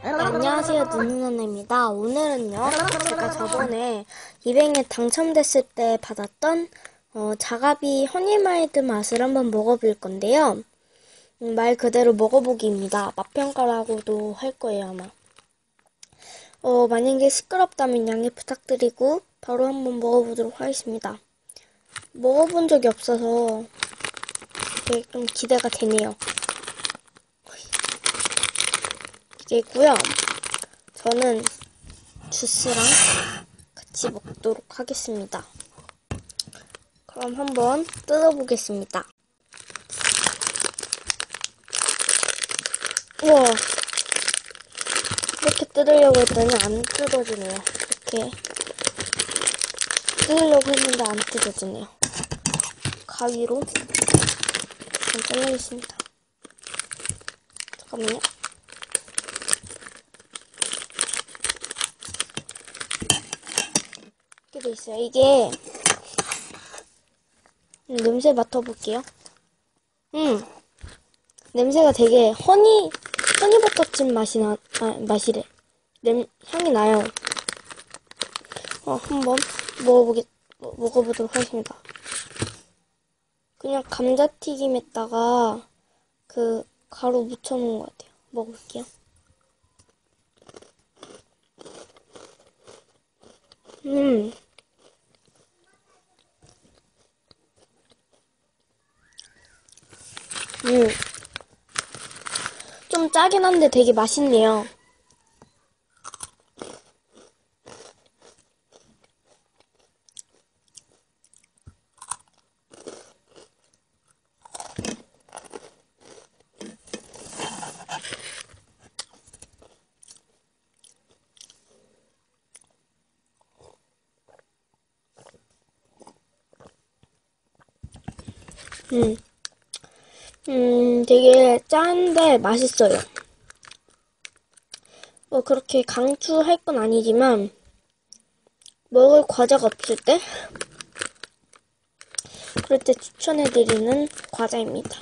네, 안녕하세요 누누나나입니다. 오늘은요 제가 저번에 200에 당첨됐을 때 받았던 어, 자가비 허니마이드 맛을 한번 먹어볼 건데요. 음, 말 그대로 먹어보기입니다. 맛평가라고도 할 거예요 아마. 어, 만약에 시끄럽다면 양해 부탁드리고 바로 한번 먹어보도록 하겠습니다. 먹어본 적이 없어서 되게 좀 기대가 되네요. 이게고요. 저는 주스랑 같이 먹도록 하겠습니다. 그럼 한번 뜯어보겠습니다. 우와. 이렇게 뜯으려고 했더니 안 뜯어지네요. 이렇게 뜯으려고 했는데 안 뜯어지네요. 가위로 잘라겠습니다. 잠깐만요. 이렇게 돼 있어요. 이게 음, 냄새 맡아볼게요. 음, 냄새가 되게 허니 허니버터칩 맛이 나 아, 맛이래. 냄 향이 나요. 어, 한번 먹어보겠 먹- 먹어보도록 하겠습니다. 그냥 감자튀김에다가 그 가루 묻혀놓은 것 같아요. 먹을게요. 음. 음. 좀 짜긴 한데 되게 맛있네요. 음. 음, 되게 짠데 맛있어요. 뭐 그렇게 강추할 건 아니지만 먹을 과자가 없을 때 그럴 때 추천해드리는 과자입니다.